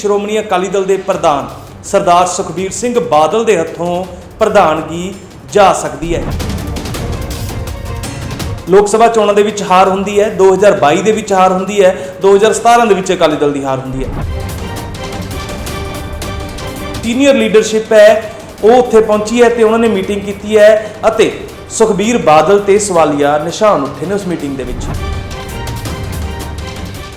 ਸ਼੍ਰੋਮਣੀ ਅਕਾਲੀ ਦਲ ਦੇ ਪ੍ਰਧਾਨ ਸਰਦਾਰ ਸੁਖਬੀਰ ਸਿੰਘ ਬਾਦਲ ਦੇ ਹੱਥੋਂ ਪ੍ਰਧਾਨਗੀ ਜਾ ਸਕਦੀ ਹੈ। ਲੋਕ ਸਭਾ ਚੋਣਾਂ ਦੇ ਵਿੱਚ ਹਾਰ ਹੁੰਦੀ ਹੈ 2022 ਦੇ ਵਿੱਚ ਹਾਰ ਹੁੰਦੀ ਹੈ 2017 ਦੇ ਵਿੱਚ ਅਕਾਲੀ ਦਲ ਦੀ ਹਾਰ ਹੁੰਦੀ ਹੈ। ਸੀਨੀਅਰ ਲੀਡਰਸ਼ਿਪ ਹੈ, ਉਹ ਉੱਥੇ ਪਹੁੰਚੀ ਹੈ ਤੇ ਉਹਨਾਂ ਨੇ ਮੀਟਿੰਗ ਕੀਤੀ ਹੈ ਅਤੇ ਸੁਖਬੀਰ ਬਾਦਲ ਤੇ ਸਵਾਲੀਆ ਨਿਸ਼ਾਨ ਉੱਠੇ ਨੇ ਉਸ ਮੀਟਿੰਗ ਦੇ ਵਿੱਚ।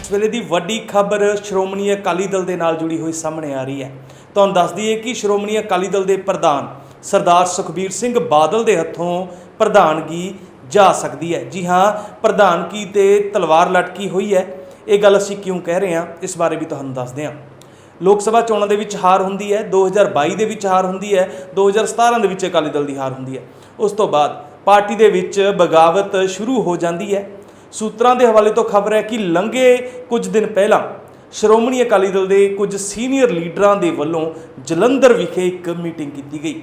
ਇਸ ਵੇਲੇ ਦੀ ਵੱਡੀ ਖਬਰ ਸ਼੍ਰੋਮਣੀ ਅਕਾਲੀ ਦਲ ਦੇ ਨਾਲ ਜੁੜੀ ਹੋਈ ਸਾਹਮਣੇ ਆ ਰਹੀ ਹੈ। ਤੁਹਾਨੂੰ ਦੱਸ ਦਈਏ ਕਿ ਸ਼੍ਰੋਮਣੀ ਅਕਾਲੀ ਦਲ ਦੇ ਪ੍ਰਧਾਨ ਸਰਦਾਰ ਸੁਖਬੀਰ ਸਿੰਘ ਬਾਦਲ ਦੇ ਹੱਥੋਂ ਪ੍ਰਧਾਨਗੀ ਜਾ ਸਕਦੀ ਹੈ। ਜੀ ਹਾਂ, ਪ੍ਰਧਾਨਗੀ ਤੇ ਤਲਵਾਰ ਲਟਕੀ ਹੋਈ ਹੈ। ਇਹ ਗੱਲ ਅਸੀਂ ਕਿਉਂ ਕਹਿ ਰਹੇ ਹਾਂ? ਇਸ ਬਾਰੇ ਵੀ ਤੁਹਾਨੂੰ ਦੱਸਦੇ ਹਾਂ। ਲੋਕ ਸਭਾ ਚੋਣਾਂ ਦੇ ਵਿੱਚ ਹਾਰ ਹੁੰਦੀ ਹੈ 2022 ਦੇ ਵਿੱਚ ਹਾਰ ਹੁੰਦੀ ਹੈ 2017 ਦੇ ਵਿੱਚ ਅਕਾਲੀ ਦਲ ਦੀ ਹਾਰ ਹੁੰਦੀ ਹੈ। ਉਸ ਤੋਂ ਬਾਅਦ ਪਾਰਟੀ ਦੇ ਵਿੱਚ ਬਗਾਵਤ ਸ਼ੁਰੂ ਹੋ ਜਾਂਦੀ ਹੈ। ਸੂਤਰਾਂ ਦੇ ਹਵਾਲੇ ਤੋਂ ਖਬਰ ਹੈ ਕਿ ਲੰਘੇ ਕੁਝ ਦਿਨ ਪਹਿਲਾਂ ਸ਼੍ਰੋਮਣੀ ਅਕਾਲੀ ਦਲ ਦੇ ਕੁਝ ਸੀਨੀਅਰ ਲੀਡਰਾਂ ਦੇ ਵੱਲੋਂ ਜਲੰਧਰ ਵਿਖੇ ਇੱਕ ਮੀਟਿੰਗ ਕੀਤੀ ਗਈ,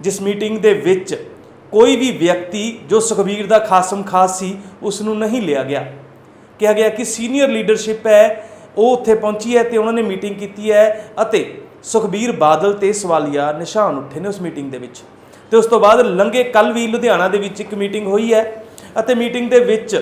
ਜਿਸ ਮੀਟਿੰਗ ਦੇ ਵਿੱਚ ਕੋਈ ਵੀ ਵਿਅਕਤੀ ਜੋ ਸੁਖਬੀਰ ਦਾ ਖਾਸਮ ਖਾਸ ਸੀ ਉਸ ਨੂੰ ਨਹੀਂ ਲਿਆ ਗਿਆ। ਕਿਹਾ ਗਿਆ ਕਿ ਸੀਨੀਅਰ ਲੀਡਰਸ਼ਿਪ ਹੈ, ਉਹ ਉੱਥੇ ਪਹੁੰਚੀ ਹੈ ਤੇ ਉਹਨਾਂ ਨੇ ਮੀਟਿੰਗ ਕੀਤੀ ਹੈ ਅਤੇ ਸੁਖਬੀਰ ਬਾਦਲ ਤੇ ਸਵਾਲੀਆ ਨਿਸ਼ਾਨ ਉੱਠੇ ਨੇ ਉਸ ਮੀਟਿੰਗ ਦੇ ਵਿੱਚ। ਤੇ ਉਸ ਤੋਂ ਬਾਅਦ ਲੰਘੇ ਕੱਲ ਵੀ ਲੁਧਿਆਣਾ ਦੇ ਵਿੱਚ ਇੱਕ ਮੀਟਿੰਗ ਹੋਈ ਹੈ ਅਤੇ ਮੀਟਿੰਗ ਦੇ ਵਿੱਚ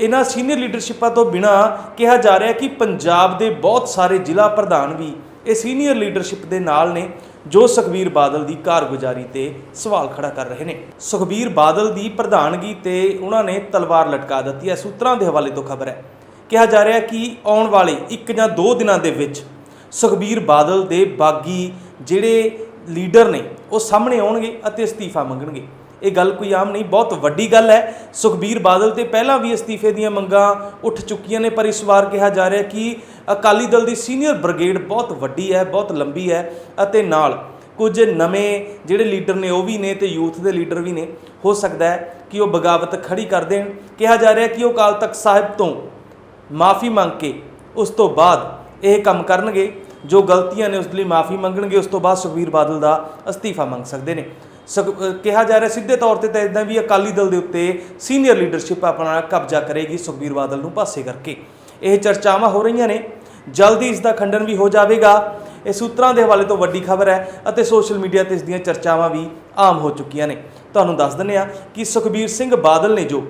ਇਹਨਾਂ ਸੀਨੀਅਰ ਲੀਡਰਸ਼ਿਪਾਂ ਤੋਂ ਬਿਨਾ ਕਿਹਾ ਜਾ ਰਿਹਾ ਕਿ ਪੰਜਾਬ ਦੇ ਬਹੁਤ ਸਾਰੇ ਜ਼ਿਲ੍ਹਾ ਪ੍ਰਧਾਨ ਵੀ ਇਹ ਸੀਨੀਅਰ ਲੀਡਰਸ਼ਿਪ ਦੇ ਨਾਲ ਨੇ, ਜੋ ਸੁਖਬੀਰ ਬਾਦਲ ਦੀ ਕਾਰਗੁਜ਼ਾਰੀ ਤੇ ਸਵਾਲ ਖੜਾ ਕਰ ਰਹੇ ਨੇ। ਸੁਖਬੀਰ ਬਾਦਲ ਦੀ ਪ੍ਰਧਾਨਗੀ ਤੇ ਉਹਨਾਂ ਨੇ ਤਲਵਾਰ ਲਟਕਾ ਦਿੱਤੀ ਹੈ ਸੂਤਰਾਂ ਦੇ ਹਵਾਲੇ ਤੋਂ ਖਬਰ ਹੈ। ਕਿਹਾ ਜਾ ਰਿਹਾ ਕਿ ਆਉਣ ਵਾਲੇ ਇੱਕ ਜਾਂ ਦੋ ਦਿਨਾਂ ਦੇ ਵਿੱਚ ਸੁਖਬੀਰ ਬਾਦਲ ਦੇ ਬਾਗੀ ਜਿਹੜੇ ਲੀਡਰ ਨੇ, ਉਹ ਸਾਹਮਣੇ ਆਉਣਗੇ ਅਤੇ ਅਸਤੀਫਾ ਮੰਗਣਗੇ। ਇਹ ਗੱਲ ਕੋਈ ਆਮ ਨਹੀਂ, ਬਹੁਤ ਵੱਡੀ ਗੱਲ ਹੈ। ਸੁਖਬੀਰ ਬਾਦਲ ਤੇ ਪਹਿਲਾਂ ਵੀ ਅਸਤੀਫੇ ਦੀਆਂ ਮੰਗਾਂ ਉੱਠ ਚੁੱਕੀਆਂ ਨੇ, ਪਰ ਇਸ ਵਾਰ ਕਿਹਾ ਜਾ ਰਿਹਾ ਕਿ ਅਕਾਲੀ ਦਲ ਦੀ ਸੀਨੀਅਰ ਬ੍ਰਿਗੇਡ ਬਹੁਤ ਵੱਡੀ ਹੈ, ਬਹੁਤ ਲੰਬੀ ਹੈ ਅਤੇ ਨਾਲ ਕੁਝ ਨਵੇਂ ਜਿਹੜੇ ਲੀਡਰ ਨੇ, ਉਹ ਵੀ ਨੇ ਤੇ ਯੂਥ ਦੇ ਲੀਡਰ ਵੀ ਨੇ, ਹੋ ਸਕਦਾ ਹੈ ਕਿ ਉਹ ਬਗਾਵਤ ਖੜੀ ਕਰ ਦੇਣ। ਕਿਹਾ ਜਾ ਰਿਹਾ ਕਿ ਉਹ ਅਕਾਲ ਤਖਤ ਸਾਹਿਬ ਤੋਂ ਮਾਫੀ ਮੰਗ ਕੇ ਉਸ ਤੋਂ ਬਾਅਦ ਇਹ ਕੰਮ ਕਰਨਗੇ। ਜੋ ਗਲਤੀਆਂ ਨੇ, ਉਸ ਲਈ ਮਾਫੀ ਮੰਗਣਗੇ, ਉਸ ਤੋਂ ਬਾਅਦ ਸੁਖਬੀਰ ਬਾਦਲ ਦਾ ਅਸਤੀਫਾ ਮੰਗ ਸਕਦੇ ਨੇ। ਕਿਹਾ ਜਾ ਰਿਹਾ ਸਿੱਧੇ ਤੌਰ ਤੇ ਤਾਂ ਇਦਾਂ ਵੀ ਅਕਾਲੀ ਦਲ ਦੇ ਉੱਤੇ ਸੀਨੀਅਰ ਲੀਡਰਸ਼ਿਪ ਆਪਣਾ ਕਬਜ਼ਾ ਕਰੇਗੀ ਸੁਖਬੀਰ ਬਾਦਲ ਨੂੰ ਪਾਸੇ ਕਰਕੇ। ਇਹ ਚਰਚਾਵਾਂ ਹੋ ਰਹੀਆਂ ਨੇ। ਜਲਦੀ ਇਸ ਦਾ ਖੰਡਨ ਵੀ ਹੋ ਜਾਵੇਗਾ। ਇਹ ਸੂਤਰਾਂ ਦੇ ਹਵਾਲੇ ਤੋਂ ਵੱਡੀ ਖਬਰ ਹੈ ਅਤੇ ਸੋਸ਼ਲ ਮੀਡੀਆ ਤੇ ਇਸ ਦੀਆਂ ਚਰਚਾਵਾਂ ਵੀ ਆਮ ਹੋ ਚੁੱਕੀਆਂ ਨੇ। ਤੁਹਾਨੂੰ ਦੱਸ ਦਿੰਦੇ ਆ ਕਿ ਸੁਖਬੀਰ ਸਿੰਘ ਬਾਦਲ ਨੇ ਜੋ,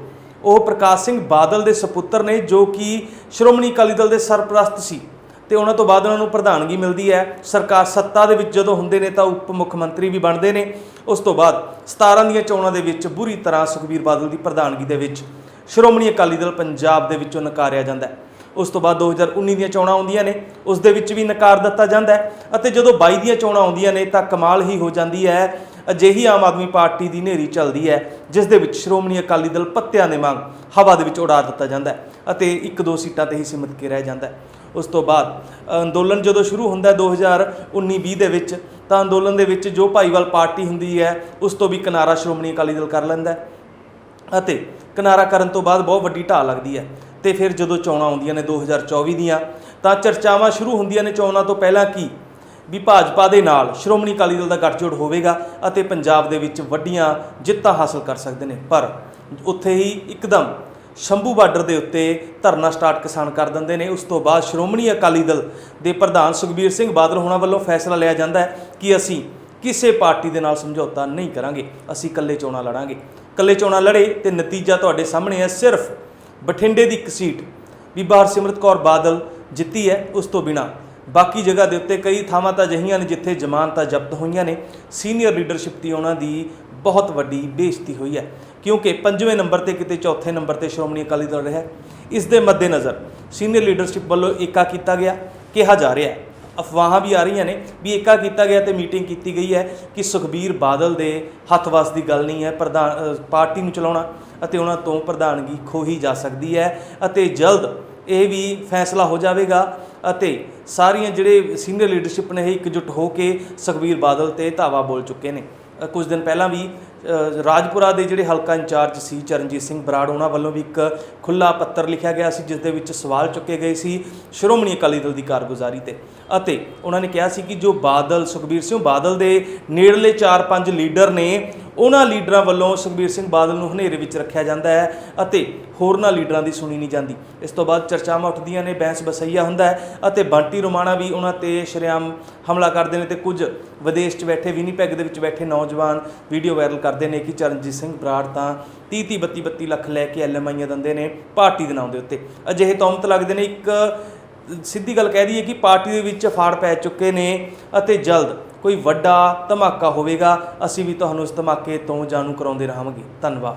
ਉਹ ਪ੍ਰਕਾਸ਼ ਸਿੰਘ ਬਾਦਲ ਦੇ ਸੁਪੁੱਤਰ ਨੇ ਜੋ ਕਿ ਸ਼੍ਰੋਮਣੀ ਅਕਾਲੀ ਦਲ ਦੇ ਸਰਪ੍ਰਸਤ ਸੀ ਤੇ ਉਹਨਾਂ ਤੋਂ ਬਾਅਦ ਉਹਨਾਂ ਨੂੰ ਪ੍ਰਧਾਨਗੀ ਮਿਲਦੀ ਹੈ। ਸਰਕਾਰ ਸੱਤਾ ਦੇ ਵਿੱਚ ਜਦੋਂ ਹੁੰਦੇ ਨੇ ਤਾਂ ਉਪ ਮੁੱਖ ਮੰਤਰੀ ਵੀ ਬਣਦੇ ਨੇ। ਉਸ ਤੋਂ ਬਾਅਦ 17 ਦੀਆਂ ਚੋਣਾਂ ਦੇ ਵਿੱਚ ਬੁਰੀ ਤਰ੍ਹਾਂ ਸੁਖਬੀਰ ਬਾਦਲ ਦੀ ਪ੍ਰਧਾਨਗੀ ਦੇ ਵਿੱਚ ਸ਼੍ਰੋਮਣੀ ਅਕਾਲੀ ਦਲ ਪੰਜਾਬ ਦੇ ਵਿੱਚੋਂ ਨਕਾਰਿਆ ਜਾਂਦਾ ਹੈ। ਉਸ ਤੋਂ ਬਾਅਦ 2019 ਦੀਆਂ ਚੋਣਾਂ ਆਉਂਦੀਆਂ ਨੇ, ਉਸ ਦੇ ਵਿੱਚ ਵੀ ਨਕਾਰ ਦਿੱਤਾ ਜਾਂਦਾ ਹੈ ਅਤੇ ਜਦੋਂ 22 ਦੀਆਂ ਚੋਣਾਂ ਆਉਂਦੀਆਂ ਨੇ ਤਾਂ ਕਮਾਲ ਹੀ ਹੋ ਜਾਂਦੀ ਹੈ, ਅਜਿਹੀ ਆਮ ਆਦਮੀ ਪਾਰਟੀ ਦੀ ਨੇਰੀ ਚੱਲਦੀ ਹੈ, ਜਿਸ ਦੇ ਵਿੱਚ ਸ਼੍ਰੋਮਣੀ ਅਕਾਲੀ ਦਲ ਪੱਤਿਆਂ ਦੇ ਵਾਂਗ ਹਵਾ ਦੇ ਵਿੱਚ ਉਡਾ ਦਿੱਤਾ ਜਾਂਦਾ ਹੈ ਅਤੇ ਇੱਕ ਦੋ ਸੀਟਾਂ ਤੇ ਹੀ ਸੀਮਿਤ ਕੇ ਰਹਿ ਜਾਂਦਾ ਹੈ। ਉਸ ਤੋਂ ਬਾਅਦ, ਅੰਦੋਲਨ ਜਦੋਂ ਸ਼ੁਰੂ ਹੁੰਦਾ ਹੈ 2019-20 ਦੇ ਵਿੱਚ, ਤਾਂ ਅੰਦੋਲਨ ਦੇ ਵਿੱਚ ਜੋ ਭਾਈਵਾਲ ਪਾਰਟੀ ਹੁੰਦੀ ਹੈ, ਉਸ ਤੋਂ ਵੀ ਕਿਨਾਰਾ ਸ਼੍ਰੋਮਣੀ ਅਕਾਲੀ ਦਲ ਕਰ ਲੈਂਦਾ ਅਤੇ ਕਿਨਾਰਾ ਕਰਨ ਤੋਂ ਬਾਅਦ ਬਹੁਤ ਵੱਡੀ ਢਾਲ ਲੱਗਦੀ ਹੈ ਤੇ ਫਿਰ ਜਦੋਂ ਚੋਣਾਂ ਆਉਂਦੀਆਂ ਨੇ 2024 ਦੀਆਂ, ਤਾਂ ਚਰਚਾਵਾਂ ਸ਼ੁਰੂ ਹੁੰਦੀਆਂ ਨੇ ਚੋਣਾਂ ਤੋਂ ਪਹਿਲਾਂ ਕੀ ਵੀ ਭਾਜਪਾ ਦੇ ਨਾਲ ਸ਼੍ਰੋਮਣੀ ਅਕਾਲੀ ਦਲ ਦਾ ਗੱਠਜੋੜ ਹੋਵੇਗਾ ਅਤੇ ਪੰਜਾਬ ਦੇ ਵਿੱਚ ਵੱਡੀਆਂ ਜਿੱਤਾਂ ਹਾਸਲ ਕਰ ਸਕਦੇ ਨੇ। ਪਰ ਉੱਥੇ ਹੀ ਇੱਕਦਮ ਸ਼ੰਭੂ ਬਾਰਡਰ ਦੇ ਉੱਤੇ ਧਰਨਾ ਸਟਾਰਟ ਕਿਸਾਨ ਕਰ ਦਿੰਦੇ ਨੇ। ਉਸ ਤੋਂ ਬਾਅਦ ਸ਼੍ਰੋਮਣੀ ਅਕਾਲੀ ਦਲ ਦੇ ਪ੍ਰਧਾਨ ਸੁਖਬੀਰ ਸਿੰਘ ਬਾਦਲ ਹੋਣਾ ਵੱਲੋਂ ਫੈਸਲਾ ਲਿਆ ਜਾਂਦਾ ਹੈ ਕਿ ਅਸੀਂ ਕਿਸੇ ਪਾਰਟੀ ਦੇ ਨਾਲ ਸਮਝੌਤਾ ਨਹੀਂ ਕਰਾਂਗੇ। ਅਸੀਂ ਇਕੱਲੇ ਚੋਣਾਂ ਲੜਾਂਗੇ। ਇਕੱਲੇ ਚੋਣਾਂ ਲੜੇ ਤੇ ਨਤੀਜਾ ਤੁਹਾਡੇ ਸਾਹਮਣੇ ਹੈ ਸਿਰਫ ਬਠਿੰਡੇ ਦੀ ਇੱਕ ਸੀਟ। ਬੀਬਾ ਹਰਸਿਮਰਤ ਕੌਰ ਬਾਦਲ ਜਿੱਤੀ ਹੈ, ਉਸ ਤੋਂ ਬਿਨਾ ਬਾਕੀ ਜਗ੍ਹਾ ਦੇ ਉੱਤੇ ਕਈ ਥਾਵਾਂ ਤਾਂ ਅਜਿਹੀਆਂ ਨੇ ਜਿੱਥੇ ਜ਼ਮਾਨਤਾਂ ਜ਼ਬਤ ਹੋਈਆਂ ਨੇ। ਸੀਨੀਅਰ ਲੀਡਰਸ਼ਿਪ ਦੀ ਉਹਨਾਂ ਦੀ ਬਹੁਤ ਵੱਡੀ ਬੇਇੱਜ਼ਤੀ ਹੋਈ ਹੈ, ਕਿਉਂਕਿ ਪੰਜਵੇਂ ਨੰਬਰ ਤੇ ਕਿਤੇ ਚੌਥੇ ਨੰਬਰ ਤੇ ਸ਼੍ਰੋਮਣੀ ਅਕਾਲੀ ਦਲ ਰਿਹਾ ਇਸ ਦੇ ਮੱਦੇਨਜ਼ਰ ਸੀਨੀਅਰ ਲੀਡਰਸ਼ਿਪ ਵੱਲੋਂ ਏਕਾ ਕੀਤਾ ਗਿਆ, ਕਿਹਾ ਜਾ ਰਿਹਾ ਹੈ। ਅਫਵਾਹਾਂ ਵੀ ਆ ਰਹੀਆਂ ਨੇ ਵੀ ਏਕਾ ਕੀਤਾ ਗਿਆ ਤੇ ਮੀਟਿੰਗ ਕੀਤੀ ਗਈ ਹੈ ਕਿ ਸੁਖਬੀਰ ਬਾਦਲ ਦੇ ਹੱਥ ਵੱਸ ਦੀ ਗੱਲ ਨਹੀਂ ਹੈ, ਪ੍ਰਧਾਨ ਪਾਰਟੀ ਨੂੰ ਚਲਾਉਣਾ ਅਤੇ ਉਹਨਾਂ ਤੋਂ ਪ੍ਰਧਾਨਗੀ ਖੋਹੀ ਜਾ ਸਕਦੀ ਹੈ ਅਤੇ ਜਲਦ ਇਹ ਵੀ ਫੈਸਲਾ ਹੋ ਜਾਵੇਗਾ ਅਤੇ ਸਾਰੀਆਂ ਜਿਹੜੇ ਸੀਨੀਅਰ ਲੀਡਰਸ਼ਿਪ ਨੇ ਇਹ ਇਕਜੁੱਟ ਹੋ ਕੇ ਸੁਖਬੀਰ ਬਾਦਲ ਤੇ ਧਾਵਾ ਬੋਲ ਚੁੱਕੇ ਨੇ। ਕੁਝ ਦਿਨ ਪਹਿਲਾਂ ਵੀ ਰਾਜਪੁਰਾ ਦੇ ਜਿਹੜੇ ਹਲਕਾ ਇੰਚਾਰਜ ਸੀ ਚਰਨਜੀਤ ਸਿੰਘ ਬਰਾੜ, ਉਹਨਾਂ ਵੱਲੋਂ ਵੀ ਇੱਕ ਖੁੱਲਾ ਪੱਤਰ ਲਿਖਿਆ ਗਿਆ ਸੀ, ਜਿਸ ਦੇ ਵਿੱਚ ਸਵਾਲ ਚੁੱਕੇ ਗਏ ਸੀ ਸ਼੍ਰੋਮਣੀ ਅਕਾਲੀ ਦਲ ਦੀ ਕਾਰਗੁਜ਼ਾਰੀ ਤੇ। ਅਤੇ ਉਹਨਾਂ ਨੇ ਕਿਹਾ ਸੀ ਕਿ ਜੋ ਬਾਦਲ, ਸੁਖਬੀਰ ਸਿੰਘ ਬਾਦਲ ਦੇ ਨੇੜਲੇ 4-5 ਲੀਡਰ ਨੇ, ਉਹਨਾਂ ਲੀਡਰਾਂ ਵੱਲੋਂ ਸੁਖਬੀਰ ਸਿੰਘ ਬਾਦਲ ਨੂੰ ਹਨੇਰੇ ਵਿੱਚ ਰੱਖਿਆ ਜਾਂਦਾ ਹੈ ਅਤੇ ਹੋਰਨਾਂ ਲੀਡਰਾਂ ਦੀ ਸੁਣੀ ਨਹੀਂ ਜਾਂਦੀ। ਇਸ ਤੋਂ ਬਾਅਦ ਚਰਚਾਵਾਂ ਉੱਠਦੀਆਂ ਨੇ ਬੈਂਸ ਬਸਈਆ ਹੁੰਦਾ ਹੈ ਅਤੇ ਬੰਟੀ ਰੋਮਾਣਾ ਵੀ ਉਹਨਾਂ ਤੇ ਸ਼ਰੇਆਮ ਹਮਲਾ ਕਰਦੇ ਨੇ ਤੇ ਕੁਝ ਵਿਦੇਸ਼ 'ਚ ਬੈਠੇ, ਵਿਨੀਪੈਗ ਦੇ ਵਿੱਚ ਬੈਠੇ ਨੌਜਵਾਨ ਵੀਡੀਓ ਵਾਇਰਲ ਕਰਦੇ ਨੇ ਕਿ ਚਰਨਜੀਤ ਸਿੰਘ ਬਰਾੜ ਤਾਂ 30 30 32 32 ਲੱਖ ਲੈ ਕੇ ਐਲਐਮਆਈਆਂ ਦਿੰਦੇ ਨੇ ਪਾਰਟੀ ਦੇ ਨਾਮ ਦੇ ਉੱਤੇ। ਅਜਿਹੇ ਤੌਮਤ ਲੱਗਦੇ ਨੇ ਇੱਕ ਸਿੱਧੀ ਗੱਲ ਕਹਿ ਦਈਏ ਕਿ ਪਾਰਟੀ ਦੇ ਵਿੱਚ ਫਾੜ ਪੈ ਚੁੱਕੇ ਨੇ ਅਤੇ ਜਲਦ ਕੋਈ ਵੱਡਾ ਧਮਾਕਾ ਹੋਵੇਗਾ। ਅਸੀਂ ਵੀ ਤੁਹਾਨੂੰ ਇਸ ਧਮਾਕੇ ਤੋਂ ਜਾਣੂ ਕਰਾਉਂਦੇ ਰਹਾਂਗੇ। ਧੰਨਵਾਦ।